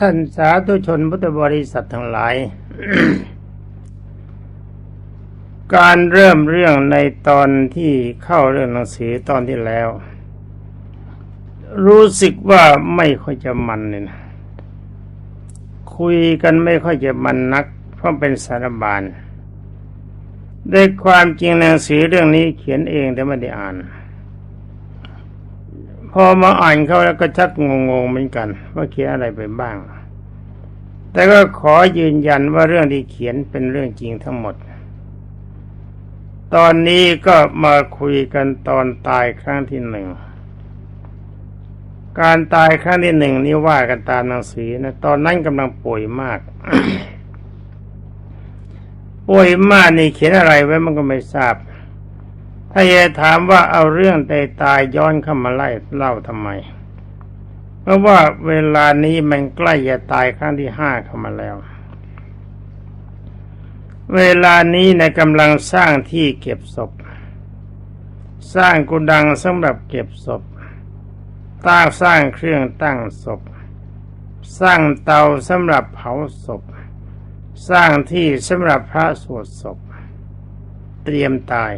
ท่านสาธุชนพุทธบริษัททั้งหลาย การเริ่มเรื่องในตอนที่เข้าเรื่องหนังสือตอนที่แล้ว รู้สึกว่าไม่ค่อยจะมันเลยนะคุยกันไม่ค่อยจะมันนัก เพราะเป็นสารบานด้วยความจริงหนังสือเรื่องนี้เขียนเองแต่ไม่ได้อ่าน พอมาอ่านเขาแล้วก็ชักงงๆเหมือนกัน ว่าเขียนอะไรไปบ้าง แต่ก็ขอยืนยันว่าเรื่องที่เขียนเป็นเรื่องจริงทั้งหมด ตอนนี้ก็มาคุยกันตอนตายครั้งที่หนึ่งการตายครั้งที่หนึ่งนี่ว่ากันตามหนังสือนะตอนนั้นกำลังป่วยมากป่วยมากนี่เขียนอะไรไว้มันก็ไม่ทราบ ถ้าจะถามว่าเอาเรื่องตายตายย้อนเข้ามาไล่เล่าทำไม เพราะว่าเวลานี้มันใกล้จะตายครั้งที่ห้าเข้ามาแล้ว เวลานี้ในกำลังสร้างที่เก็บศพ สร้างกุดังสำหรับเก็บศพตั้งสร้างเครื่องตั้งศพ สร้างเตาสำหรับเผาศพ สร้างที่สำหรับพระสวดศพ เตรียมตาย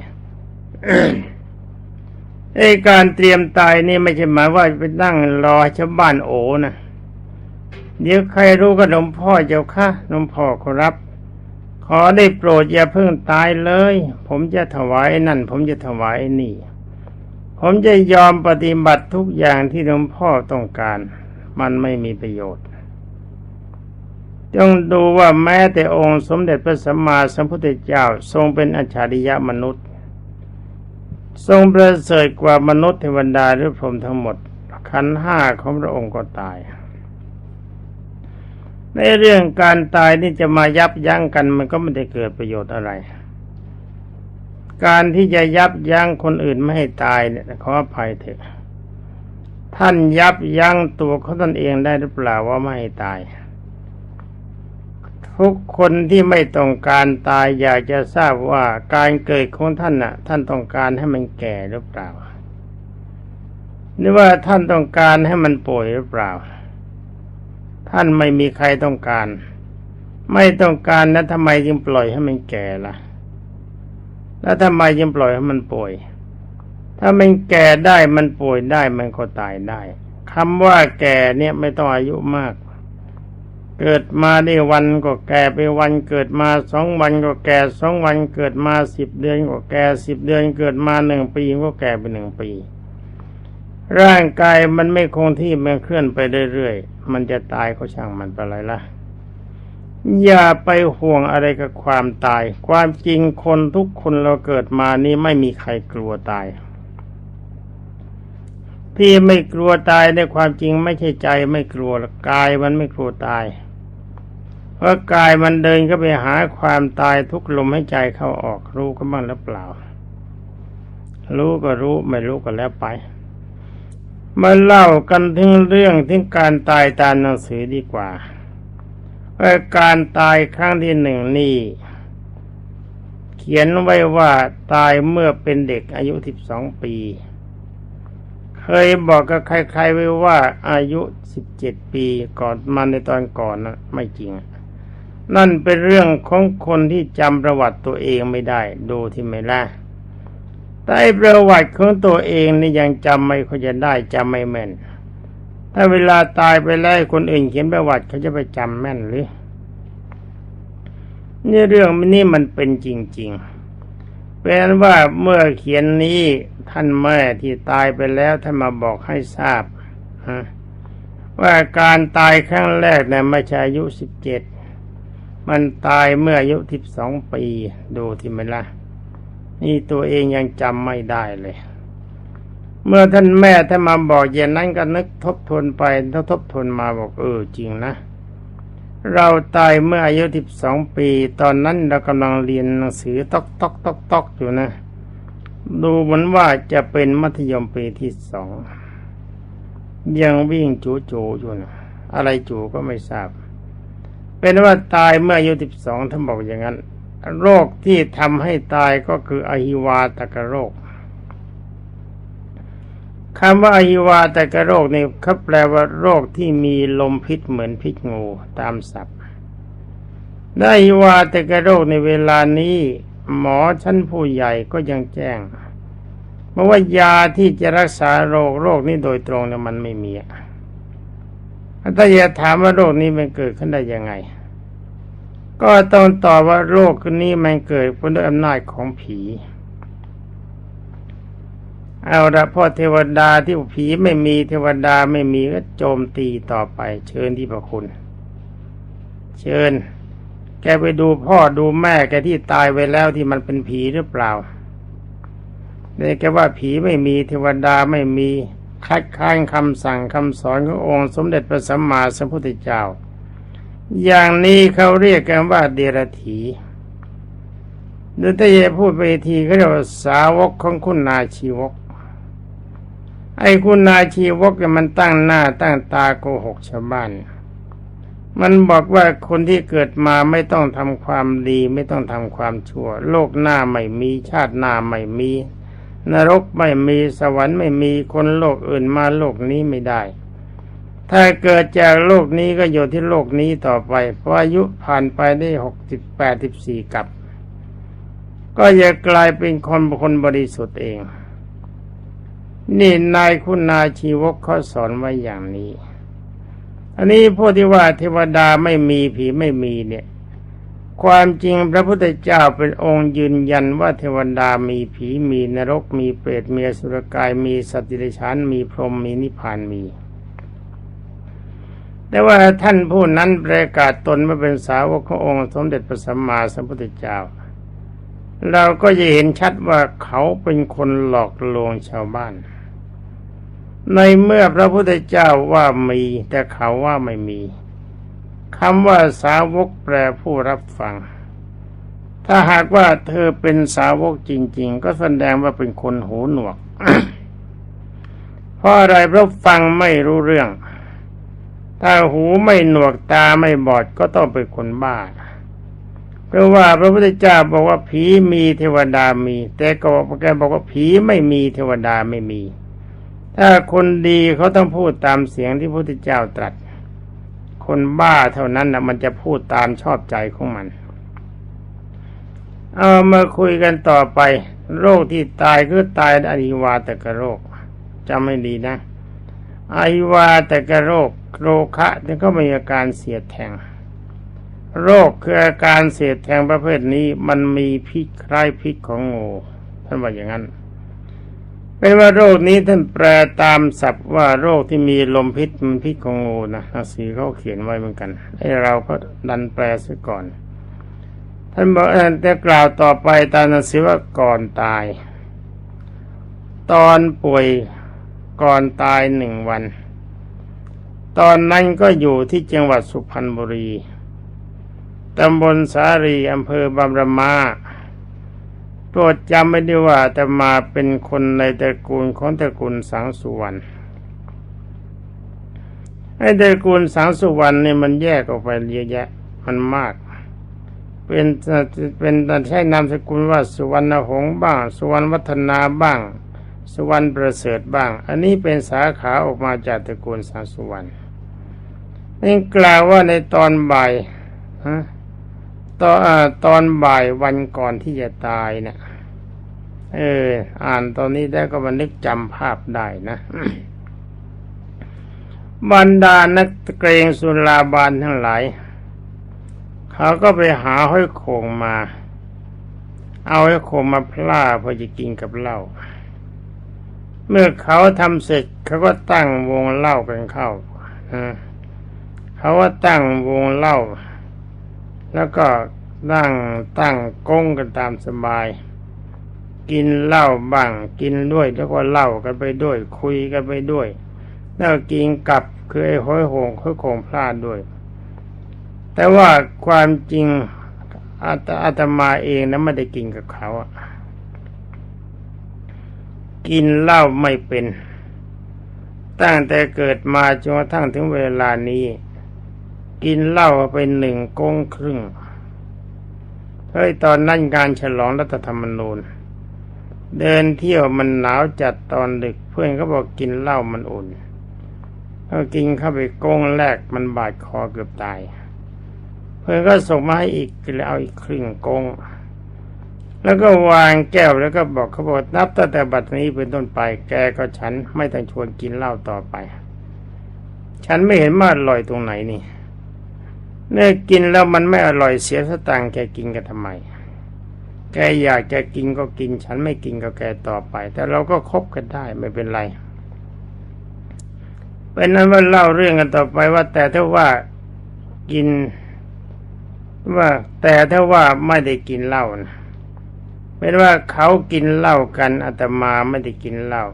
ไอ้การเตรียมตายนี่ไม่ใช่หมายว่าไปนั่งรอชาวบ้านโอนะเดี๋ยวใครรู้ก็หลวงพ่อเจ้าค่ะหลวงพ่อขอรับ ขอได้โปรดอย่าเพิ่งตายเลย ผมจะถวายนั่น ผมจะถวายนี่ ผมจะยอมปฏิบัติทุกอย่างที่หลวงพ่อต้องการ มันไม่มีประโยชน์จงดูว่าแม้แต่องค์สมเด็จพระสัมมาสัมพุทธเจ้าทรงเป็นอัจฉริยะมนุษย์ ทรงประเสริฐกว่ามนุษย์เทวดาหรือพรหมทั้งหมด ขันห้าของพระองค์ก็ตาย ในเรื่องการตายนี่จะมายับยั้งกันมันก็ไม่ได้เกิดประโยชน์อะไร การที่จะยับยั้งคนอื่นไม่ให้ตายเนี่ยขออภัยเถอะ ท่านยับยั้งตัวเขาตนเองได้หรือเปล่าว่าไม่ให้ตาย ทุกคนที่ไม่ต้องการตายอยากจะทราบว่าการเกิดของท่านน่ะ ท่านต้องการให้มันแก่หรือเปล่า หรือว่าท่านต้องการให้มันป่วยหรือเปล่า ท่านไม่มีใครต้องการ ไม่ต้องการนะทำไมจึงปล่อยให้มันแก่ล่ะ แล้วทำไมจึงปล่อยให้มันป่วย ถ้ามันแก่ได้มันป่วยได้มันก็ตายได้คำว่าแก่เนี่ยไม่ต้องอายุมาก เกิดมาได้วันก็แก่ไปวันเกิดมาสองวันก็แก่สองวันเกิดมาสิบเดือนก็แก่สิบเดือนเกิดมาหนึ่งปีก็แก่ไปหนึ่งปี ร่างกายมันไม่คงที่มันเคลื่อนไปเรื่อยๆมันจะตายก็ช่างมันไปเลยละอย่าไปห่วงอะไรกับความตาย ความจริงคนทุกคนเราเกิดมานี้ไม่มีใครกลัวตายที่ไม่กลัวตายในความจริงไม่ใช่ใจไม่กลัวกายมันไม่กลัวตาย เพราะกายมันเดินก็ไปหาความตายทุกลมให้ใจเข้าออกรู้ก็บ้างหรือเปล่า รู้ก็รู้ไม่รู้ก็แล้วไป มาเล่ากันถึงเรื่องถึงการตายตามหนังสือดีกว่าว่าการตายครั้งที่หนึ่งนี่เขียนไว้ว่าตายเมื่อเป็นเด็กอายุสิบสองปี เคยบอกกับใครๆไว้ว่าอายุสิบเจ็ดปีก่อนมาในตอนก่อนนะไม่จริง นั่นเป็นเรื่องของคนที่จำประวัติตัวเองไม่ได้ ดูที่ไม่ล่ะแต่ประวัติของตัวเองนี่ยังจำไม่ค่อยจะได้จำไม่แม่น ถ้าเวลาตายไปแล้วคนอื่นเขียนประวัติเขาจะไปจำแม่นหรือนี่เรื่องนี้มันเป็นจริง ๆ เป็นว่าเมื่อเขียนนี้ท่านแม่ที่ตายไปแล้วท่านมาบอกให้ทราบว่าการตายครั้งแรกเนี่ยไม่ใช่อายุสิบเจ็ด มันตายเมื่ออายุสิบสองปี ดูที่มันละนี่ตัวเองยังจำไม่ได้เลย เมื่อท่านแม่ท่านมาบอกอย่างนั้นก็นึกทบทวนไปทบทวนมาบอกเออจริงนะ เราตายเมื่ออายุสิบสองปี ตอนนั้นเรากำลังเรียนหนังสือตอกตอกตอกตอกอยู่นะ ดูเหมือนว่าจะเป็นมัธยมปีที่สองยังวิ่งจูจูอยู่นะอะไรจูก็ไม่ทราบ เป็นว่าตายเมื่ออายุสิบสองท่านบอกอย่างนั้น โรคที่ทำให้ตายก็คืออหิวาตกโรคคำว่าอหิวาตกโรคนี่เขาแปลว่าโรคที่มีลมพิษเหมือนพิษงูตามศัพท์ได้อหิวาตกโรคในเวลานี้ หมอชั้นผู้ใหญ่ก็ยังแจ้งเพราะว่ายาที่จะรักษาโรคโรคนี้โดยตรงเนี่ยมันไม่มี ถ้าอยากถามว่าโรคนี้มันเกิดขึ้นได้ยังไง ก็ต้องตอบว่าโรคนี้มันเกิดเพราะด้วยอำนาจของผี เอาละพ่อเทวดาที่ผีไม่มีเทวดาไม่มีก็โจมตีต่อไป เชิญที่พระคุณ เชิญ แกไปดูพ่อดูแม่แกที่ตายไปแล้วที่มันเป็นผีหรือเปล่าเนี่ยแกว่าผีไม่มีเทวดาไม่มี คัดค้านคำสั่งคำสอนขององค์สมเด็จพระสัมมาสัมพุทธเจ้า อย่างนี้เขาเรียกกันว่าเดรถีหรือถ้าจะพูดไปทีเขาเรียกว่าสาวกของคุณนาชีวก ไอ้คุณนาชีวกเนี่ยมันตั้งหน้าตั้งตาโกหกชาวบ้าน มันบอกว่าคนที่เกิดมาไม่ต้องทำความดี ไม่ต้องทำความชั่ว โลกหน้าไม่มีชาติหน้าไม่มี นรกไม่มีสวรรค์ไม่มีคนโลกอื่นมาโลกนี้ไม่ได้ ถ้าเกิดจากโลกนี้ก็อยู่ที่โลกนี้ต่อไป เพราะอายุผ่านไปได้หกสิบแปดสิบสี่กับ ก็จะกลายเป็นคนคคลบริสุทธิ์เอง นี่นายคุณนาชีวกเขาสอนไว้อย่างนี้ อันนี้พวกที่ว่าเทวดาไม่มีผีไม่มีเนี่ย ความจริงพระพุทธเจ้าเป็นองค์ยืนยันว่าเทวดามีผีมีนรกมีเปรตมีสุรกายมีสัตว์ดิฉันมีพรหมมีนิพพานมี แต่ว่าท่านผู้นั้นประกาศตนว่าเป็นสาวกขององค์สมเด็จพระสัมมาสัมพุทธเจ้า เราก็จะเห็นชัดว่าเขาเป็นคนหลอกลวงชาวบ้าน ในเมื่อพระพุทธเจ้าว่ามี แต่เขาว่าไม่มี คำว่าสาวกแปลผู้รับฟัง ถ้าหากว่าเธอเป็นสาวกจริง ๆ ก็แสดงว่าเป็นคนหูหนวก เพราะอะไรเพราะฟังไม่รู้เรื่อง ถ้าหูไม่หนวกตาไม่บอดก็ต้องเป็นคนบ้าเพราะว่าพระพุทธเจ้าบอกว่าผีมีเทวดามี แต่ก็แกบอกว่าผีไม่มีเทวดาไม่มี ถ้าคนดีเขาต้องพูดตามเสียงที่พระพุทธเจ้าตรัส คนบ้าเท่านั้นนะมันจะพูดตามชอบใจของมัน เอามาคุยกันต่อไป โรคที่ตายคือตายอหิวาตกโรคจำไม่ดีนะอหิวาตกโรคโรคะนี่ก็มีอาการเสียดแทง โรคคืออาการเสียดแทงประเภทนี้มันมีพิษคล้ายพิษของงูท่านว่าอย่างนั้น เป็นว่าโรคนี้ท่านแปลตามศัพท์ว่าโรคที่มีลมพิษมันพิษของงูนะหนังสือเขาเขียนไว้เหมือนกันให้เราก็ดันแปลซะก่อน ท่านบอกจะกล่าวต่อไปตามหนังสือว่าก่อนตาย ตอนป่วยก่อนตายหนึ่งวัน ตอนนั้นก็อยู่ที่จังหวัดสุพรรณบุรีตำบลสารีอำเภอบำรมา โปรดจำไม่ด้ว่าแต่มาเป็นคนในตระกูลของตระกูลสังสุวรรณไอ้ตระกูลสังสุวรรณเนี่ยมันแยกออกไปเยอะแยะมันมาก เป็นเป็นใช้นามสกุลว่าสุวรรณหงบ้าง สุวรรณวัฒนาบ้าง สุวรรณประเสริฐบ้าง อันนี้เป็นสาขาออกมาจากตระกูลสังสุวรรณนี่กล่าวว่าในตอนบ่ายฮะ ตอนตอนบ่ายวันก่อนที่จะตายเนะี่ยเออ อ่านตอนนี้ได้ก็มานึกจำภาพได้นะบรรดานักเกรงสุลาบานทั้งหลาย เขาก็ไปหาห้อยโขงมา เอาห้อยโขงมาพล่าเพื่อจะกินกับเหล้าเมื่อเขาทำเสร็จเขาก็ตั้งวงเล่ากันเข้าเขาว่าตั้งวงเล่า แล้วก็นั่งตั้งก้งกันตามสบาย กินเหล้าบ้างกินด้วยแล้วก็เล่ากันไปด้วย คุยกันไปด้วย แล้วกินกับคือไอ้ห้อยโหงค่อยโคงพลาดด้วย แต่ว่าความจริงอาตอาตมาเองนะไม่ได้กินกับเขาอะกินเหล้าไม่เป็น ตั้งแต่เกิดมาจนกระทั่งถึงเวลานี้ กินเหล้าไปหนึ่งกงครึ่ง เฮ้ยตอนนั้นการฉลองรัฐธรรมนูญ เดินเที่ยวมันหนาวจัดตอนดึกเพื่อนก็บอกกินเหล้ามันอุ่นพอกินเข้าไปกงแรกมันบาดคอเกือบตาย เพื่อนก็ส่งมาให้อีกแล้วเอาอีกครึ่งกง แล้วก็วางแก้วแล้วก็บอกเขาบอกนับตั้งแต่บัดนี้เป็นต้นไปแกก็ฉันไม่ต้องชวนกินเหล้าต่อไป ฉันไม่เห็นมาอร่อยตรงไหนนี่ เนื้อกินแล้วมันไม่อร่อยเสียสตังค์แกกินกันทำไม แกอยากจะกินก็กิน ฉันไม่กินก็แกต่อไป แต่เราก็คบกันได้ไม่เป็นไรเป็นนั้นว่าเล่าเรื่องกันต่อไปว่า แต่ถ้าว่ากินว่า แต่ถ้าว่าไม่ได้กินเหล้านะเป็นว่าเขากินเหล้ากันอาตมาไม่ได้กินเหล้า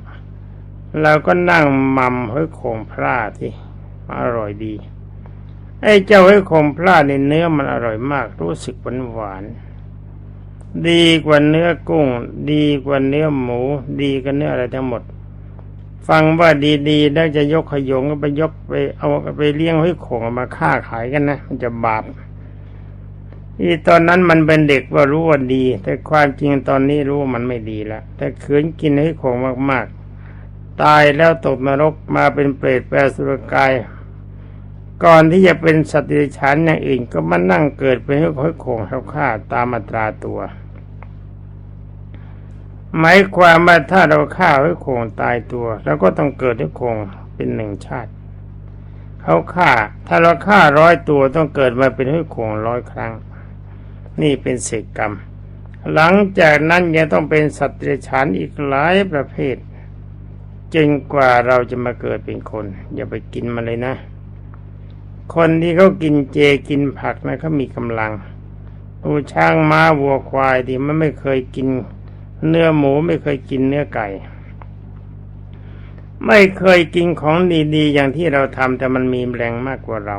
เราก็นั่งมัมห้ยโขงพระที่อร่อยดี ไอ้เจ้าห้อยโขงพระในเนื้อมันอร่อยมาก รู้สึกหวานหวานดีกว่าเนื้อกุ้ง ดีกว่าเนื้อหมู ดีกว่าเนื้ออะไรทั้งหมด ฟังว่าดีๆแล้วจะยกขยงก็ไปยกไปเอาไปเลี้ยงห้อยขงมาฆ่าขายกันนะมันจะบาปที่ตอนนั้นมันเป็นเด็กว่ารู้ว่าดี แต่ความจริงตอนนี้รู้ว่ามันไม่ดีแล้วแต่ขืนกินให้ของมากๆ ตายแล้วตกนรกมาเป็นเปรตแปลสุรกาย ก่อนที่จะเป็นสัตว์เดรัจฉานอย่างอื่นก็มานั่งเกิดเป็นห้อยโขงเท่าข้าตามอัตราตัวหมายความว่าถ้าเราฆ่าห้ยโขงตายตัว แล้วก็ต้องเกิดห้ยโขงเป็นหนึ่งชาติเขาฆ่า ถ้าเราฆ่าร้อยตัวต้องเกิดมาเป็นห้ยโขงร้อยครั้ง นี่เป็นเศษกรรม หลังจากนั้นยังต้องเป็นสัตว์เดรัจฉานอีกหลายประเภทจนกว่าเราจะมาเกิดเป็นคน อย่าไปกินมันเลยนะ คนที่เขากินเจกินผักนะเขามีกำลังดูช้างม้าวัวควายที่มันไม่เคยกิน เนื้อหมูไม่เคยกินเนื้อไก่ ไม่เคยกินของดีๆ อย่างที่เราทำแต่มันมีแรงมากกว่าเรา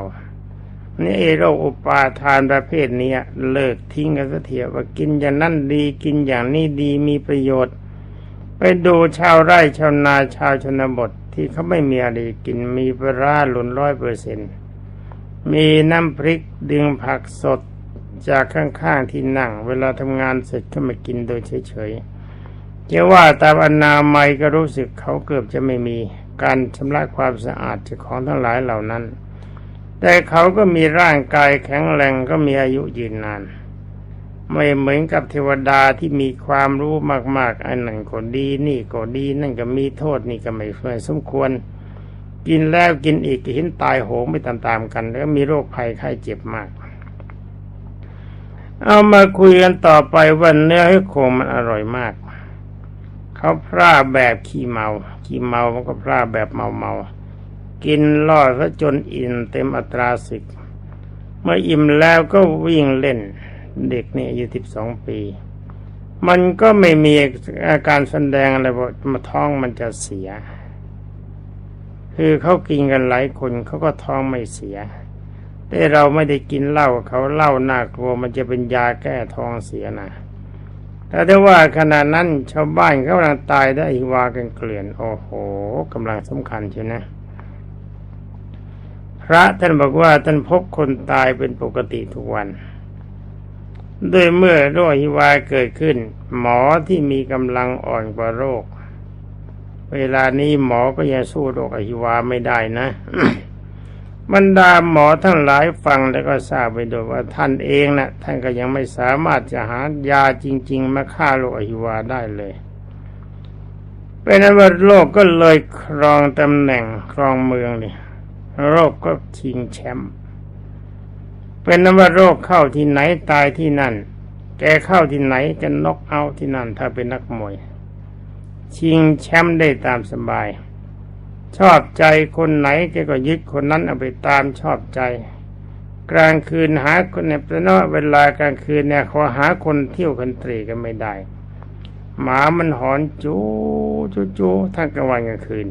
นี่ไอโรคอุปาทานประเภทนี้เลิกทิ้งกันสักเทีว่ากินอย่างนั้นดีกินอย่างนี้ดีมีประโยชน์ ไปดูชาวไร่ชาวนาชาวชนบทที่เขาไม่มีอะไรกินมีปลาร้าหลุนร้อยเปอร์เซ็นต์ มีน้ำพริกดึงผักสดจากข้างๆที่นั่ง เวลาทำงานเสร็จก็มากินโดยเฉยๆจะว่าตามอนามัยก็รู้สึกเขาเกือบจะไม่มีการชำระความสะอาดจากของทั้งหลายเหล่านั้น แต่เขาก็มีร่างกายแข็งแรงก็มีอายุยืนนาน ไม่เหมือนกับเทวดาที่มีความรู้มากๆ อันนั้นก็ดีนี่ก็ดีนั่นก็มีโทษนี่ก็ไม่ค่อยสมควร กินแล้วกินอีกห็นตายโหงไปตามๆกัน แล้วมีโรคภัยไข้เจ็บมาก เอามาคุยกันต่อไปว่าเนื้อให้โคมันอร่อยมาก เขาพร่าแบบขี้เมา ขี้เมามันก็พร่าแบบเมาเมาๆกินล่อซะจนอิ่มเต็มอัตราสิกเมื่ออิ่มแล้วก็วิ่งเล่น เด็กนี่อายุสิบสองปี มันก็ไม่มีอาการแสดงอะไรว่ามาท้องมันจะเสีย คือเขากินกันหลายคนเขาก็ท้องไม่เสีย แต่เราไม่ได้กินเหล้าเขาเหล้าน่ากลัวมันจะเป็นยาแก้ท้องเสียนะแต่ถ้าว่าขณะนั้นชาวบ้านเขากำลังตายได้วากันเกลื่อนโอ้โหกำลังสำคัญใช่นะพระท่านบอกว่าท่านพบคนตายเป็นปกติทุกวันโดยเมื่อโรคหิวาเกิดขึ้น หมอที่มีกำลังอ่อนกว่าโรค เวลานี้หมอก็ยังสู้โรคอหิวาไม่ได้นะบรรดาหมอทั้งหลายฟังแล้วก็ทราบไปโดยว่าท่านเองนะท่านก็ยังไม่สามารถจะหายาจริง ๆ มาฆ่าโรคอหิวาได้เลยเป็นนั้นว่าโรคก็เลยครองตำแหน่งครองเมืองนี่โรคก็ชิงแชมป์เป็นนั้นว่าโรคเข้าที่ไหนตายที่นั่น แกเข้าที่ไหนจะนกเอาที่นั่น ถ้าเป็นนักมวย ชิงแชมป์ได้ตามสบาย ชอบใจคนไหนแกก็ยึดคนนั้นเอาไปตามชอบใจ กลางคืนหาคนเนี่ยเพราะเวลากลางคืนเนี่ยขอหาคนเที่ยวคันตรีกันไม่ได้ หมามันหอนจูจูจูทั้งกลางวันกลางคืน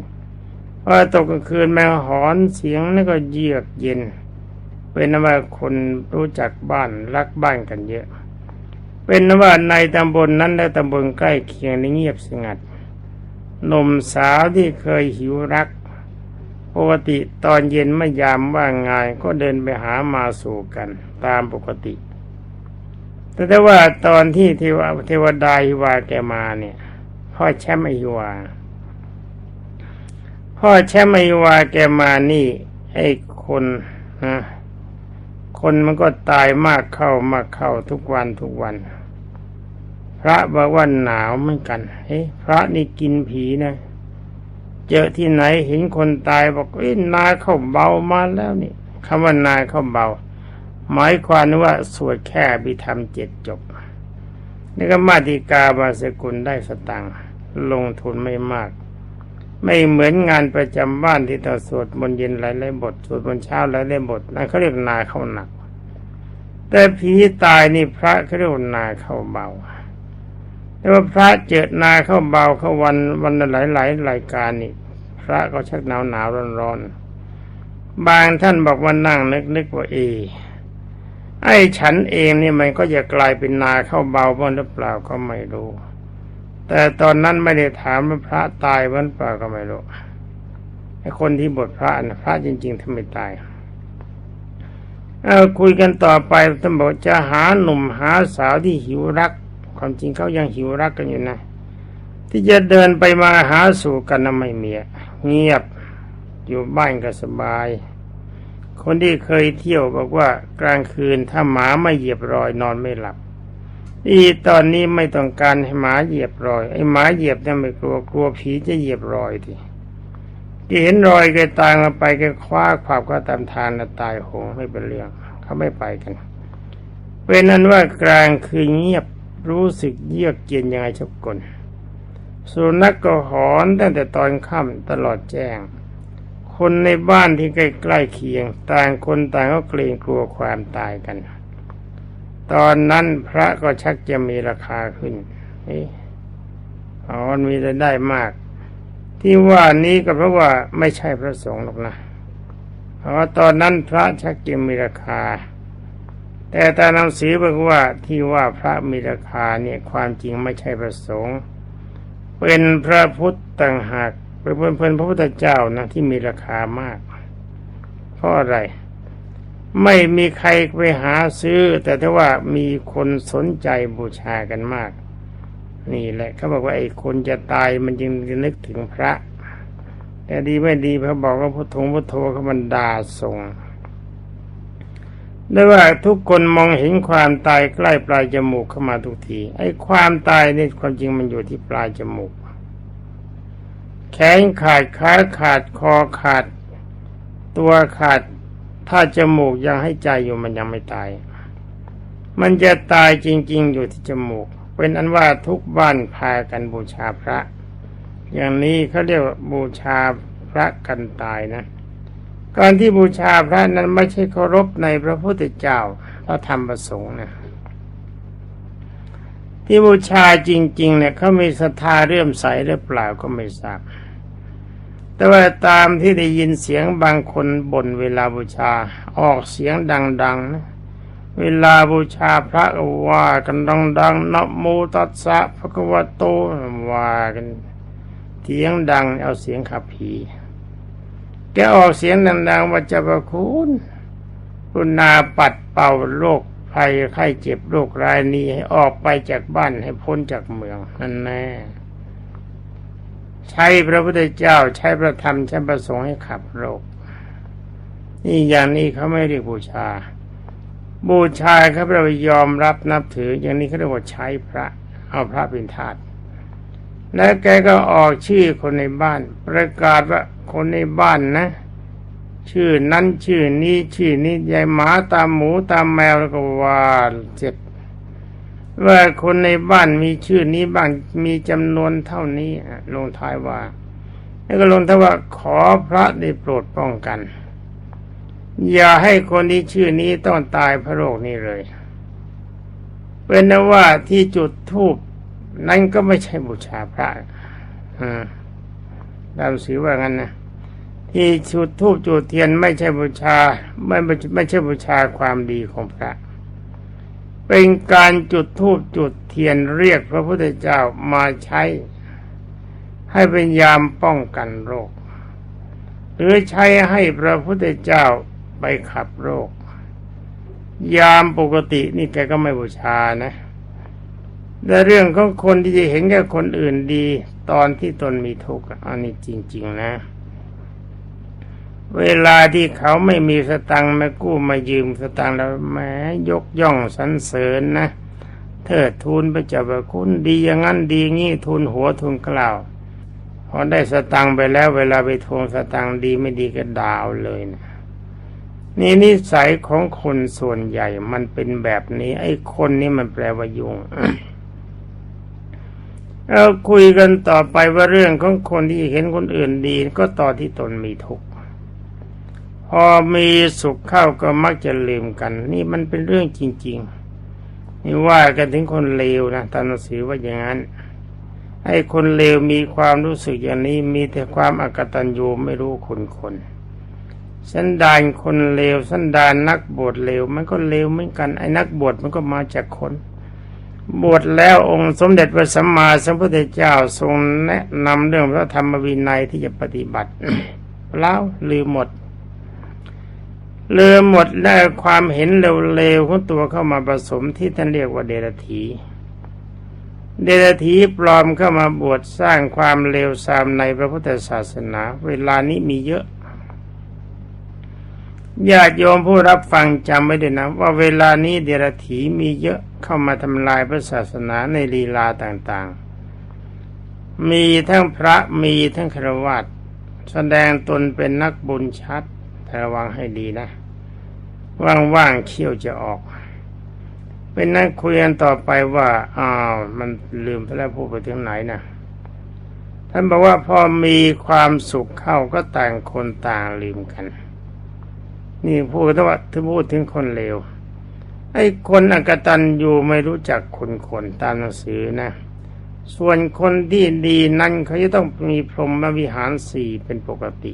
พอตกกลางคืนแมวหอนเสียงนั่นก็เยือกเย็น เป็นนว่าคนรู้จักบ้านรักบ้านกันเยอะ เป็นนว่าในตำบลนนั้นและตำบลใกล้เคียงนี่เงียบสงัด หนุ่มสาวที่เคยหิวรักปกติตอนเย็นไม่ยามว่างงานก็เดินไปหามาสู่กันตามปกติ แต่ถ้าว่าตอนที่เทวเทวดาหิวาแกมาเนี่ย พ่อแชมป์ไอวา พ่อแชมป์ไอวาแกมานี่ไอ้คนนะคนมันก็ตายมากเข้ามากเข้าทุกวันทุกวัน ระบอกว่าหนาวเหมือนกันเฮ้พระนี่กินผีนะ เจอที่ไหนเห็นคนตายบอกเอ้นาเข้าเบามาแล้วนี่คำว่านาเข้าเบา หมายความว่าสวดแค่บิธรรมเจ็ดจบนี่ก็มาติกาบาสกุลได้สตังค์ลงทุนไม่มาก ไม่เหมือนงานประจำบ้านที่ต้องสวดมนต์เย็นหลายๆบทสวดมนต์เช้าหลายๆบทนั่นเขาเรียกนาเข้าหนัก แต่ผีตายนี่พระเขาเรียกนาเข้าเบา แต่ว่าพระเจอนาเข้าเบาเข้าวันวันละหลายหลายรายการนี่ พระก็ชักหนาวหนาวร้อนร้อนบางท่านบอกว่านั่งนึกนึกว่าเอ ไอ้ฉันเองนี่มันก็จะกลายเป็นนาเข้าเบาบ้างหรือเปล่าก็ไม่รู้แต่ตอนนั้นไม่ได้ถามว่าพระตายบ้างเปล่าก็ไม่รู้ไอ้คนที่บทพระนะพระจริง ๆทำไม่ตายเอาคุยกันต่อไปท่านบอกจะหาหนุ่มหาสาวที่หิวรัก ความจริงเขายังหิวรักกันอยู่นะ ที่จะเดินไปมาหาสู่กันนะไม่เมียเงียบอยู่บ้านก็สบาย คนที่เคยเที่ยวบอกว่ากลางคืนถ้าหมาไม่เหยียบรอยนอนไม่หลับอีตอนนี้ไม่ต้องการให้หมาเหยียบรอย ไอ้หมาเหยียบเนี่ยไม่กลัวกลัวผีจะเหยียบรอยทีเห็นรอยแกตายมาไปแกคว้าขวาบก็ตามทานแล้วตายโหงไม่เป็นเรื่องเขาไม่ไปกัน เป็นนั้นว่ากลางคืนเงียบ รู้สึกเยือกเย็นยังไงชอบกลสุนัขกก็หอนตั้งแต่ตอนค่ำตลอดแจ้ง คนในบ้านที่ใกล้ๆเคียง ต่างคนต่างก็เกรงกลัวความตายกัน ตอนนั้นพระก็ชักจะมีราคาขึ้นนี่อ๋อมีรายได้มาก ที่ว่านี้ก็เพราะว่าไม่ใช่พระสงฆ์หรอกนะเพราะว่าตอนนั้นพระชักจะมีราคา แต่ตาหนังสือบอกว่าที่ว่าพระมีราคาเนี่ยความจริงไม่ใช่พระสงฆ์เป็นพระพุทธต่างหากเป็นเพื่อนพระพุทธเจ้านะที่มีราคามากเพราะอะไร ไม่มีใครไปหาซื้อ แต่ถ้าว่ามีคนสนใจบูชากันมาก นี่แหละเขาบอกว่าไอ้คนจะตายมันจึงนึกถึงพระ แต่ดีไม่ดีเขาบอกว่าพุทโธพุทโธเขามันด่าส่ง ได้ว่าทุกคนมองเห็นความตายใกล้ปลายจมูกเข้ามาทุกที ไอ้ความตายนี่ความจริงมันอยู่ที่ปลายจมูก แขนขาดขาขาดคอขาด ตัวขาด ถ้าจมูกยังให้ใจอยู่มันยังไม่ตาย มันจะตายจริง ๆ อยู่ที่จมูก เป็นอันว่าทุกบ้านพากันบูชาพระ อย่างนี้เขาเรียกว่าบูชาพระกันตายนะ การที่บูชาพระนั้นไม่ใช่เคารพในพระพุทธเจ้าพระธรรมประสงค์นะที่บูชาจริง ๆ เนี่ยเขามีศรัทธาเรื่มใสหรือเปล่าก็ไม่ทราบแต่ว่าตามที่ได้ยินเสียงบางคนบ่นเวลาบูชาออกเสียงดัง ๆ นะ เวลาบูชาพระว่ากันดังๆนะโมตัสสะพระกวโตว่ากันเสียงดังเอาเสียงขับผี แกออกเสียงดังๆว่าจะประคุณคุณาปัดเป่าโรคภัยไข้เจ็บโรครายนี้ให้ออกไปจากบ้านให้พ้นจากเมืองนั่นแน่ใช้พระพุทธเจ้าใช้พระธรรมใช้ประสงค์ให้ขับโรค นี่อย่างนี้เขาไม่เรียกบูชา บูชาครับเรายอมรับนับถือ อย่างนี้เขาเรียกว่าใช้พระ เอาพระเป็นทาสแล้วแกก็ออกชื่อคนในบ้าน ประกาศว่า คนในบ้านนะ ชื่อนั้นชื่อนี้ชื่อนี้ยายหมาตามหมูตามแมวแล้วก็ว่าเจ็บว่าคนในบ้านมีชื่อนี้บ้างมีจำนวนเท่านี้ลงท้ายว่า แล้วก็ลงท้ายว่าขอพระได้โปรดป้องกัน อย่าให้คนที่ชื่อนี้ต้องตายพระโรคนี้เลย เป็นนว่าที่จุดทูบนั่นก็ไม่ใช่บูชาพระ อืมดาวสือว่างั้นนะ ที่จุดทูบจุดเทียนไม่ใช่บูชาไม่ไม่ใช่บูชาความดีของพระ เป็นการจุดทูบจุดเทียนเรียกพระพุทธเจ้ามาใช้ ให้เป็นยามป้องกันโรค หรือใช้ให้พระพุทธเจ้าไปขับโรค ยามปกตินี่แกก็ไม่บูชานะแต่เรื่องของคนที่จะเห็นแก่คนอื่นดี ตอนที่ตนมีทุกข์อันนี้จริง ๆ นะ เวลาที่เขาไม่มีสตังค์มากู้มายืมสตังค์แล้วแหมยกย่องสรรเสริญนะ เทิดทูนพระเจ้าประคุณดีอย่างนั้นดีงี้ทูลหัวทูลกล่าวพอได้สตังค์ไปแล้วเวลาไปทวงสตังค์ดีไม่ดีก็ดาวเลยนะนี่นิสัยของคนส่วนใหญ่มันเป็นแบบนี้ ไอ้คนนี่มันแปลว่ายุงเราคุยกันต่อไปว่าเรื่องของคนที่เห็นคนอื่นดีก็ต่อที่ตนมีทุกข์ พอมีสุขเข้าก็มักจะลืมกัน นี่มันเป็นเรื่องจริง ๆ นี่ว่ากันถึงคนเลวนะตามหนังสือว่าอย่างนั้นไอ้คนเลวมีความรู้สึกอย่างนี้มีแต่ความอกตัญญูไม่รู้คุณคนสันดานคนเลวสันดานนักบวชเลวมันก็เลวเหมือนกันไอ้นักบวชมันก็มาจากคน บวชแล้วองค์สมเด็จพระสัมมาสัมพุทธเจ้าทรงแนะนำเรื่องพระธรรมวินัยที่จะปฏิบัติแล้วลืมหมด เลืมหมดแล้วความเห็นเร็วๆของตัวเข้ามาผสมที่ท่านเรียกว่าเดรธีเดรธีปลอมเข้ามาบวชสร้างความเลวทรามในพระพุทธศาสนา เวลานี้มีเยอะญาติโยมผู้รับฟังจำไม่ได้วยนะ ว่าเวลานี้เดรธีมีเยอะเข้ามาทำลายพระศาสนาในลีลาต่างๆ มีทั้งพระมีทั้งครวัตแสดงตนเป็นนักบุญชัด ระวังให้ดีนะ ว่างๆเขี้ยวจะออก เป็นนักคุยกันต่อไปว่าอ้าวมันลืมไปแล้วพูดไปถึงไหนนะท่านบอกว่าพอมีความสุขเข้าก็ต่างคนต่างลืมกัน นี่พูดถึงว่าถ้าพูดถึงคนเลวไอ้คนอกตันอยู่ไม่รู้จักคนคนตามหนังสือนะส่วนคนที่ดีนั้นเขาจะต้องมีพรหมวิหารสี่เป็นปกติ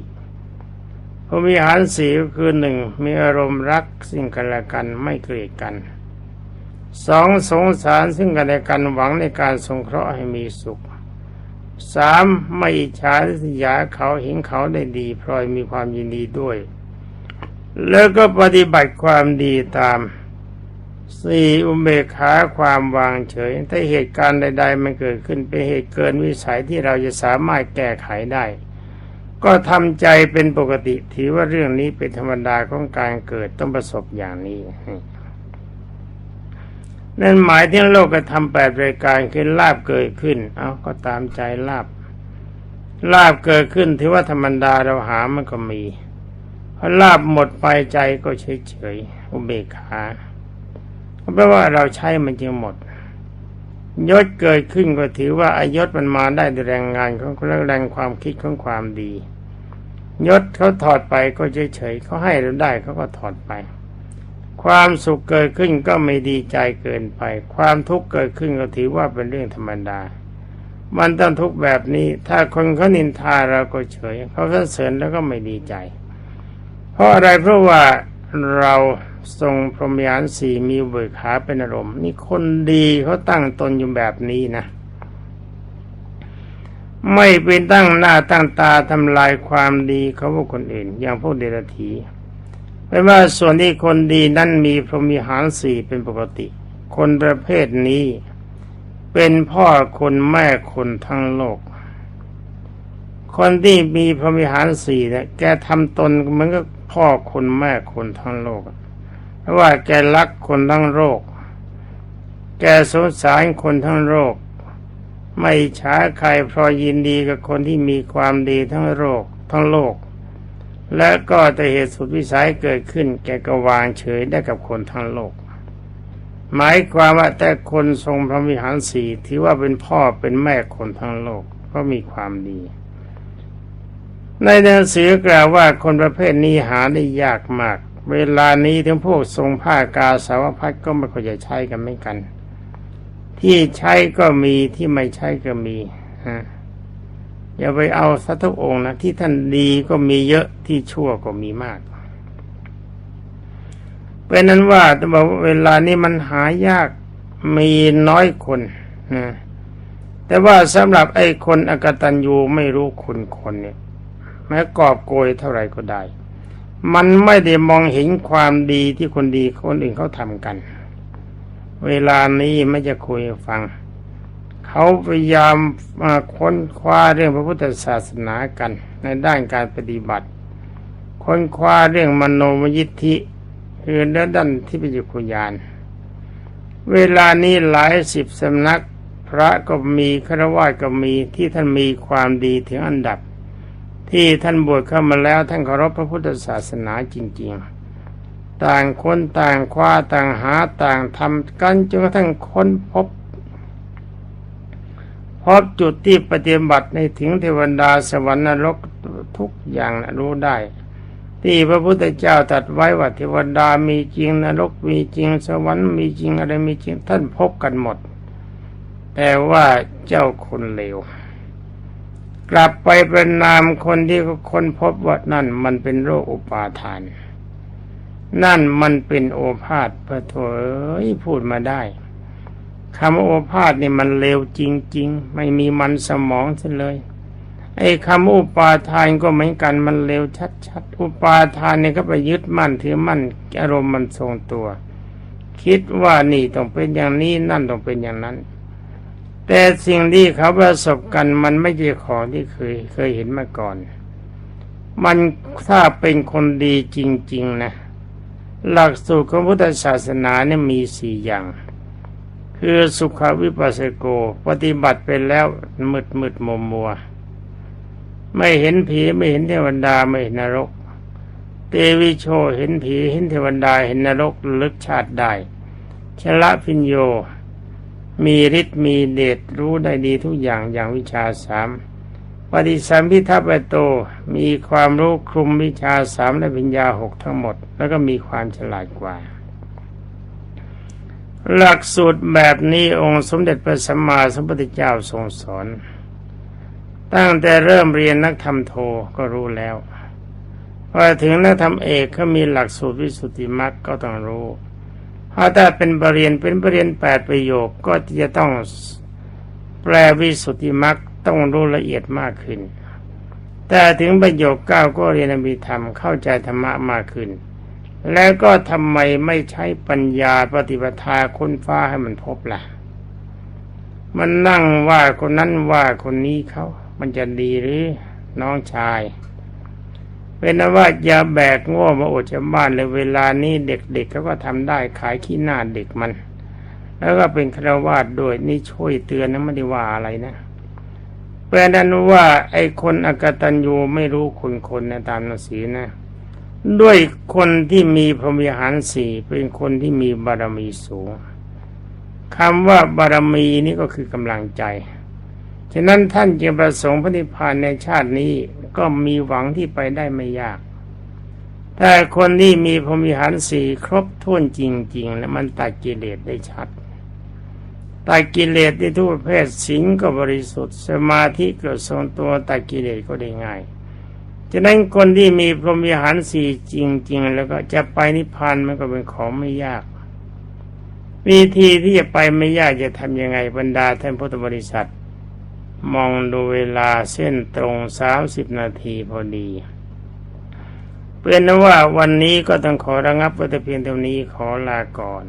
พรหมวิหารสีก็คือหนึ่งมีอารมณ์รักซึ่งกันและกันไม่เกลียดกันสองสงสารซึ่งกันและกันหวังในการสงเคราะห์ให้มีสุขสามไม่อิจฉาริษยาเขาเห็นเขาได้ดีพลอยมีความยินดีด้วย แล้วก็ปฏิบัติความดีตามสี่อุเบกขาความวางเฉย ถ้าเหตุการณ์ใด ๆ มันเกิดขึ้นเป็นเหตุเกินวิสัยที่เราจะสามารถแก้ไขได้ ก็ทำใจเป็นปกติถือว่าเรื่องนี้เป็นธรรมดาของการเกิดต้องประสบอย่างนี้ นั่นหมายถึงโลกธรรมแปดรายการคือลาบเกิดขึ้น เอาก็ตามใจลาบลาบเกิดขึ้นถือว่าธรรมดาเราหามันก็มีพอลาบหมดไปใจก็เฉยเฉยอุเบกขาเพราะว่าเราใช้มันจึงหมด ยศเกิดขึ้นก็ถือว่าอายศมันมาได้ด้วยแรงงานของแรงความคิดของความดี ยศเขาถอดไปก็เฉยเฉยเขาให้เราได้เขาก็ถอดไป ความสุขเกิดขึ้นก็ไม่ดีใจเกินไป ความทุกข์เกิดขึ้นก็ถือว่าเป็นเรื่องธรรมดา มันต้องทุกข์แบบนี้ ถ้าคนเขานินทาเราก็เฉย เขาสรรเสริญแล้วก็ไม่ดีใจ เพราะอะไรเพราะว่าเราทรงพรหมยานสี่มีเบิกขาเป็นอารมณ์นี่คนดีเขาตั้งตนอยู่แบบนี้นะ ไม่เป็นตั้งหน้าตั้งตาทำลายความดีเขาพวกคนอื่น อย่างพวกเดรัจฉีเป็นว่าส่วนที่คนดีนั้นมีพรหมิหารสี่เป็นปกติ คนประเภทนี้ เป็นพ่อคนแม่คนทั้งโลก คนที่มีพรหมิหารสี่เนี่ยแกทำตนเหมือนกับพ่อคนแม่คนทั้งโลกเพราะว่าแกรักคนทั้งโลกแกสงสารคนทั้งโลก ไม่ช้าใครพราะยินดีกับคนที่มีความดีทั้งโลกทั้งโลก และก็แต่เหตุสุดวิสัยเกิดขึ้น แกก็วางเฉยได้กับคนทั้งโลก หมายความว่าแต่คนทรงพระวิหารสีที่ว่าเป็นพ่อเป็นแม่คนทั้งโลกก็มีความดี ในหนังสือกล่าวว่าคนประเภทนี้หาได้ยากมาก เวลานี้ทั้งพวกทรงผ้ากาสาวพัดก็ไม่ค่อยจะใช้กันไม่กัน ที่ใช้ก็มีที่ไม่ใช้ก็มีฮะอย่าไปเอาสัทุกองนะที่ท่านดีก็มีเยอะที่ชั่วก็มีมากเป็นนั้นว่าจะบอกเวลานี้มันหายากมีน้อยคนนะแต่ว่าสำหรับไอ้คนอกตัญญูไม่รู้คุณคนเนี่ย แม้กอบโกยเท่าไหร่ก็ได้ มันไม่ได้มองเห็นความดีที่คนดีคนอื่นเขาทำกัน เวลานี้ไม่จะคุยฟัง เขาพยายามมาค้นคว้าเรื่องพระพุทธศาสนากัน ในด้านการปฏิบัติ ค้นคว้าเรื่องมโนมยิทธิคือด้านที่ปิจคุยาน เวลานี้หลายสิบสำนักพระก็มีฆราวาสก็มีที่ท่านมีความดีถึงอันดับ ที่ท่านบวชเข้ามาแล้วท่านเคารพพระพุทธศาสนาจริง ๆ ต่างคนต่างคว้าต่างหาต่างทำกันจนกระทั่งค้นพบ พบจุดที่ปฏิบัติในถึงเทวดาสวรรค์นรกทุกอย่างนะรู้ได้ ที่พระพุทธเจ้าตรัสไว้ว่าเทวดามีจริงนรกมีจริงสวรรค์มีจริงอะไรมีจริงท่านพบกันหมด แต่ว่าเจ้าคนเลวกลับไปเป็นนามคนที่เขาค้นพบว่านั่นมันเป็นโรคอุปาทาน นั่นมันเป็นโอภาษพระโถยพูดมาได้คำโอภาษนี่มันเลวจริง ๆ ไม่มีมันสมองซะเลย ไอ้คำอุปาทานก็เหมือนกันมันเลวชัดๆ อุปาทานเนี่ยก็ไปยึดมั่นถือมั่นอารมณ์มันทรงตัว คิดว่านี่ต้องเป็นอย่างนี้นั่นต้องเป็นอย่างนั้น แต่สิ่งที่เขาประสบกันมันไม่ใช่ของที่เคยเคยเห็นมาก่อน มันถ้าเป็นคนดีจริง ๆ นะ หลักสูตรของพุทธศาสนาเนี่ยมีสี่อย่าง คือสุขวิปัสสโก ปฏิบัติไปแล้วมืดมืดมัวมัวไม่เห็นผีไม่เห็นเทวดาไม่เห็นนรก เตวิโชเห็นผีเห็นเทวดาเห็นนรกลึกชาติได้ชละพิญโย มีฤทธิ์มีเดชรู้ได้ดีทุกอย่างอย่างวิชาสาม ปฏิสัมพิทัปโตมีความรู้คลุมวิชาสามและวิญญาหกทั้งหมด แล้วก็มีความฉลาดกว่า หลักสูตรแบบนี้องค์สมเด็จพระสัมมาสัมพุทธเจ้าทรงสอน ตั้งแต่เริ่มเรียนนักธรรมโทก็รู้แล้วพอถึงนักธรรมเอกเขามีหลักสูตรวิสุทธิมรรคก็ต้องรู้ถ้าแต่เป็นบรเรียนเป็นบรเรียนแปดประโยคก็จะต้องแปลวิสุทธิมรรค ต้องรู้ละเอียดมากขึ้น แต่ถึงประโยคเก้าก็เรียนอภิธรรมเข้าใจธรรมะมากขึ้น แล้วก็ทำไมไม่ใช้ปัญญาปฏิปทาค้นฟ้าให้มันพบละ่ะ มันนั่งว่าคนนั้นว่าคนนี้เขามันจะดีหรือน้องชายเป็นนว่าอย่าแบกโง่มาอดชาวบ้านเลยเวลานี้เด็กๆเขาก็ทำได้ขายขี้หน้าเด็กมัน แล้วก็เป็นครวาสด้วยนี่ช่วยเตือนนะไม่ได้ว่าอะไรนะ แปลนั้นว่าไอ้คนอกตัญญูไม่รู้คนคนนะตามหนังสือนะ ด้วยคนที่มีพรหมิหารสี่เป็นคนที่มีบารมีสูงคำว่าบารมีนี่ก็คือกำลังใจ ฉะนั้นท่านจึงประสงค์พระนิพพานในชาตินี้ก็มีหวังที่ไปได้ไม่ยาก แต่คนที่มีพรหมิหารสี่ครบถ้วนจริง ๆ แล้วมันตัดกิเลสได้ชัด ตัดกิเลสในทุกประเภทสิงก็บริสุทธิ์ สมาธิเก็ทรงตัวตัดกิเลสก็ได้ง่ายฉะนั้นคนที่มีพรหมวิหารสี่จริง ๆ แล้วก็จะไปนิพพานมันก็เป็นของไม่ยาก วิธีที่จะไปไม่ยากจะทำยังไงบรรดาท่านพุทธบริษัท มองดูเวลาเส้นตรงสามสิบนาทีพอดีเป็นนว่าวันนี้ก็ต้องขอระงับไว้แต่เพียงเท่านี้ขอลาก่อน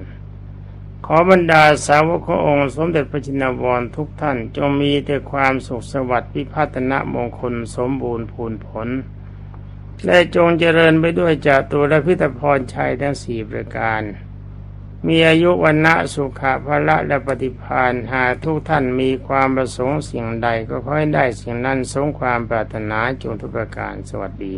ขอบรรดาสาวกขององค์สมเด็จพระจินวรทุกท่านจงมีแต่ความสุขสวัสดิ์พิพัฒนมงคลสมบูรณ์พูนผลและจงเจริญไปด้วยจากตัวและพิธพรชัยทั้งสี่ประการ มีอายุวันนะสุขะพละและปฏิพานหากทุกท่านมีความประสงค์สิ่งใดก็ขอให้ได้สิ่งนั้นสมความปรารถนาจงทุกประการสวัสดี